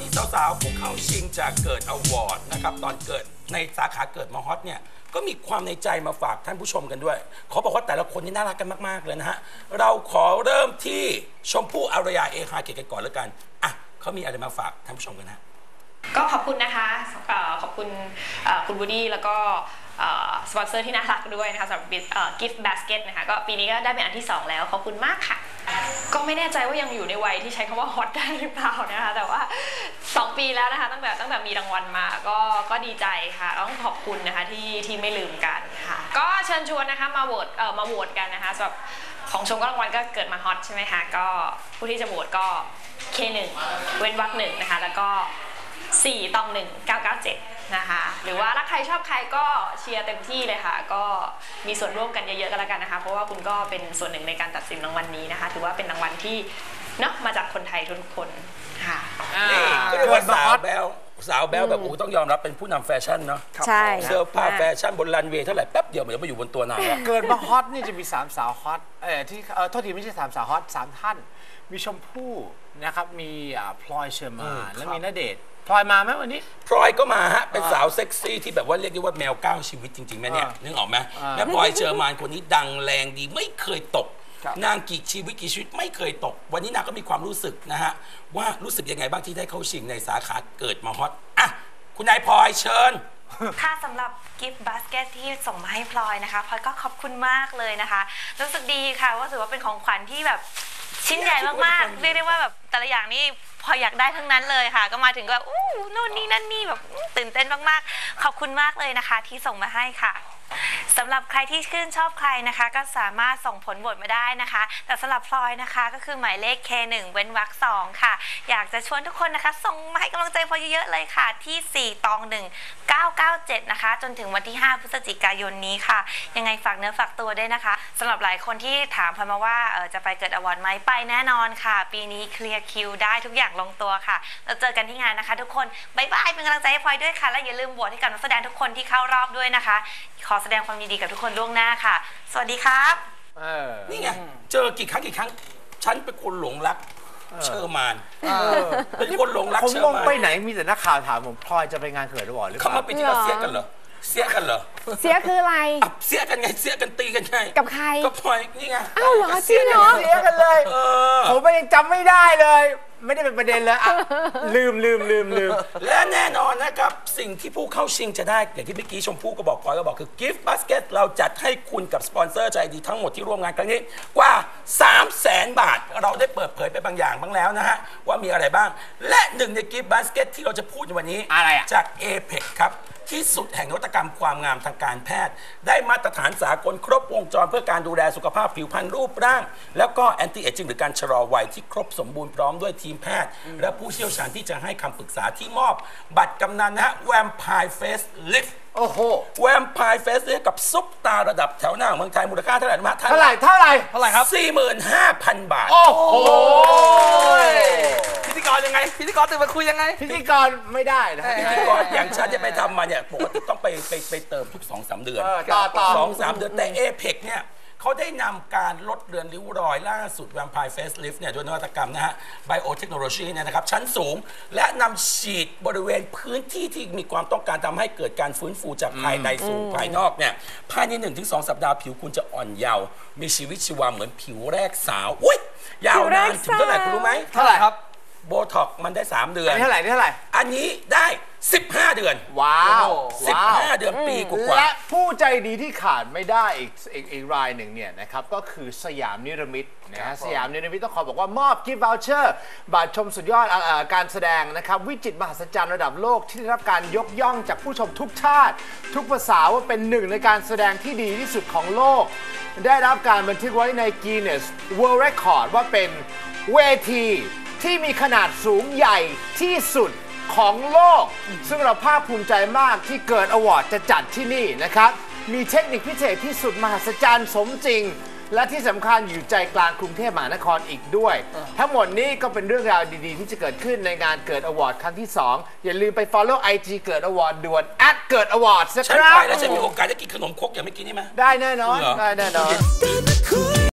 นี้สาวๆผู้เข้าชิงจากเกิดอวอร์ดนะครับตอนเกิดในสาขาเกิดมาฮอตเนี่ยก็มีความในใจมาฝากท่านผู้ชมกันด้วยเขาบอกว่าแต่ละคนนี่น่ารักกันมากๆเลยนะฮะเราขอเริ่มที่ชมพู่อารยาเอฮาเกตกันก่อนแล้วกันอะเขามีอะไรมาฝากท่านผู้ชมกันฮะก็ขอบคุณนะคะขอบคุณคุณบูดี้แล้วก็สปอนเซอร์ที่น่ารักด้วยนะคะสำหรับกิฟต์บาสเกตนะคะก็ปีนี้ก็ได้เป็นอันที่ 2 แล้วขอบคุณมากค่ะ ก็ไม่แน่ใจว่ายังอยู่ในวัยที่ใช้คำว่าฮอตได้หรือเปล่านะคะแต่ว่า 2 ปีแล้วนะคะ ตั้งแต่ตั้งแต่มีรางวัลมาก็ก็ดีใจค่ะต้องขอบคุณนะคะที่ที่ไม่ลืมกันค่ะ ก็เชิญชวนนะคะมาโหวตเอ่อมาโหวตกันนะคะสำหรับของชมก็รางวัลก็เกิดมาฮอตใช่ไหมคะก็ผู้ที่จะโหวตก็ K1 เว้นวรรคหนึ่งนะคะ แล้วก็ 4ตอง1 997 นะคะ หรือว่าถ้าใครชอบใครก็เชียร์เต็มที่เลยค่ะ ก็มีส่วนร่วมกันเยอะๆกันแล้วกันนะคะ เพราะว่าคุณก็เป็นส่วนหนึ่งในการตัดสินรางวัลนี้นะคะ ถือว่าเป็นรางวัลที่ เนาะมาจากคนไทยทุกคนค่ะนี่ก็เรียกว่าสาวแบลสาวแบลแบบโอ้โหต้องยอมรับเป็นผู้นำแฟชั่นเนาะใช่เสื้อผ้าแฟชั่นบนรันเวย์เท่าไหร่แป๊บเดียวมันจะมาอยู่บนตัวนางแล้วเกิดมาฮอตนี่จะมีสามสาวฮอตเออที่เออโทษทีไม่ใช่สามสาวฮอตสามท่าน มีชมพู่นะครับมีอ่าพลอยเชอร์มานแล้วมีณเดชน์พลอยมาไหมวันนี้พลอยก็มาฮะเป็นสาวเซ็กซี่ที่แบบว่าเรียกได้ว่าแมวเก้าชีวิตจริงๆแม่เนี่ยอ่านึนึกออกไหมอ่าแม่พลอยเชอร์มานคนนี้ดังแรงดีไม่เคยตกครับ นางกี่ชีวิตกี่ชีวิตไม่เคยตก วันนี้นางก็มีความรู้สึกนะฮะว่ารู้สึกยังไงบ้างที่ได้เข้าชิงในสาขาเกิดมาฮอตอะคุณนายพลอยเชิญ ค่ะสำหรับกิฟต์บาสเกตที่ส่งมาให้พลอยนะคะพลอยก็ขอบคุณมากเลยนะคะ รู้สึกดีค่ะว่าถือว่าเป็นของขวัญที่แบบชิ้นใหญ่มากๆเรียกได้ว่าแบบแต่ละอย่างนี่พลอยอยากได้ทั้งนั้นเลยค่ะ ก็มาถึงก็แบบอู้นู่นนี่นั่นนี่แบบอื้อตื่นเต้นมากๆ ขอบคุณมากเลยนะคะ ที่ส่งมาให้ค่ะ สำหรับใครที่ชื่นชอบใครนะคะ ก็สามารถส่งผลโหวตมาได้นะคะ แต่สำหรับพลอยนะคะก็คือหมายเลข K1 เว้นวรรค2ค่ะ อยากจะชวนทุกคนนะคะ ส่งมาให้กำลังใจพลอยเยอะๆเลยค่ะ ที่ 4 ตอง 1 997 นะคะ จนถึงวันที่ 5 พฤศจิกายนนี้ค่ะ ยังไงฝากเนื้อฝากตัวด้วยนะคะสำหรับหลายคนที่ถามพลอยมาว่าเออจะไปเกิดอวอร์ดไหมไปแน่นอนค่ะ ปีนี้เคลียร์คิวได้ทุกอย่างลงตัวค่ะแล้วเจอกันที่งานนะคะ ทุกคนบายบายเป็นกำลังใจให้พลอยด้วยค่ะและอย่าลืมโหวตให้กับนักแสดงทุกคนที่เข้ารอบด้วยนะคะ ขอแสดงความยินดีกับทุกคนล่วงหน้าค่ะ สวัสดีครับ เออนี่ไงเจอกี่ครั้งกี่ครั้ง ฉันเป็นคนหลงรักเชอร์มานเป็นคนหลงรักผมเชอมองร์มานไปไหนมีแต่นักข่าวถามผมพลอยจะไปงานเขิดหรือเปล่าหรือเปเขามาล่าปีที่เราเสียกันเหรอ เสียกันเหรอเสียคืออะไรอะเสียกันไงเสียกันตีกันไงกับใคร ก็พลอยนี่ไงอ้าวเหรอจริงเหรอ เสียกันเลยเออผมยังจำไม่ได้เลย ไม่ได้เป็นประเด็นเลยอะลืมลืมลืมลืมและแน่นอนนะครับ สิ่งที่ผู้เข้าชิงจะได้อย่างที่เมื่อกี้ชมพู่ก็บอกพลอยก็บอกคือกิฟต์บ s สเกตเราจัดให้คุณกับสปอนเซอร์ใจดีทั้งหมดที่ร่วมงานครั้งนี้กว่า 3 0 0แสนบาท เราได้เปิดเผยไปบางอย่างบ้างแล้วนะฮะว่ามีอะไรบ้าง และหนึ่งในกิฟต์บ s สเกตที่เราจะพูดในวันนี้อะไรอะจาก a p e c ครับ ที่สุดแห่งนวัตกรรมความงามทางการแพทย์ ได้มาตรฐานสากลครบวงจรเพื่อการดูแลสุขภาพผิวพรรณรูปร่าง แล้วก็แอนตี้เอจิงหรือการชะลอวัยที่ครบสมบูรณ์พร้อมด้วยทีมแพทย์ และผู้เชี่ยวชาญที่จะให้คำปรึกษาที่มอบ บัตรกำนันนะฮะแวม p พ r e เฟสลิฟโอ้โหแวม p พ r e เฟสลิฟกับซุปตาระดับแถวหน้าของเมืองไทยมูลค่าเท่าไหร่นะฮะท่านเท่าไหร่เท่าไหร่เท่าไหร่ครับสี่หมื่นห้าพันบาท โอ้โหพิ ธีกรยังไงพิธีกรตื่นมาคุยยังไง พิธีกรไม่ได้นะพิธีกรอย่างฉันจะไปทำมาเนี่ยปกติต้องไปไปไปเติมทุกสองสามเดือนเออต่อต่อสองสามเดือนแต่เอเ c เนี่ยเขาได้นำการลดเลือนริ้วรอยล่าสุด Vampire Facelift เนี่ยด้วยนวัตกรรมนะฮะ Biotechnology เนี่ยนะครับ ชั้นสูงและนำฉีดบริเวณพื้นที่ที่มีความต้องการทำให้เกิดการฟื้นฟูจากภายในสู่ภายนอกเนี่ยภายใน 1-2 สัปดาห์ผิวคุณจะอ่อนเยาว์มีชีวิตชีวาเหมือนผิวแรกสาว อุ้ยยาวนานถึงเท่าไหร่คุณรู้ไหมเท่าไหร่ครับ โบท็อกมันได้ 3 เดืออันนนี้เท่าไหร่นี่เท่าไหร่ อันนี้ได้ 15 เดือนว้าวว้าว15 เดือนปีกว่าและผู้ใจดีที่ขาดไม่ได้อีกอีกอีกรายหนึ่งเนี่ยนะครับก็คือสยามนิรมิตนะฮะสยามนิรมิตต้องขอบอกว่ามอบกิฟต์วอลเชอร์บัตรชมสุดยอดอ่าอ่าการแสดงนะครับวิจิตรมหัศจรรย์ระดับโลกที่ได้รับการยกย่องจากผู้ชมทุกชาติ ทุกภาษาว่าเป็นหนึ่งในการแสดงที่ดีที่สุดของโลก ได้รับการบันทึกไว้ใน Guinness World Record ว่าเป็นเวที ที่มีขนาดสูงใหญ่ที่สุดของโลก ซึ่งเราภาคภูมิใจมากที่เกิดอวอร์ดจะจัดที่นี่นะครับ มีเทคนิคพิเศษที่สุดมหัศจรรย์สมจริง และที่สำคัญอยู่ใจกลางกรุงเทพมหานครอีกด้วย ทั้งหมดนี้ก็เป็นเรื่องราวดีๆ ที่จะเกิดขึ้นในงานเกิดอวอร์ดครั้งที่ 2 อย่าลืมไป follow IG เกิดอวอร์ดด่วน at เกิดอวอร์ดนะฉัคนรับ ไปแล้วฉันมีโอกาสได้กินขนมครกอย่างเมื่อกี้นี่ไหมได้แน่นอน เหรอ ได้แน่นอนตื่นมาคุย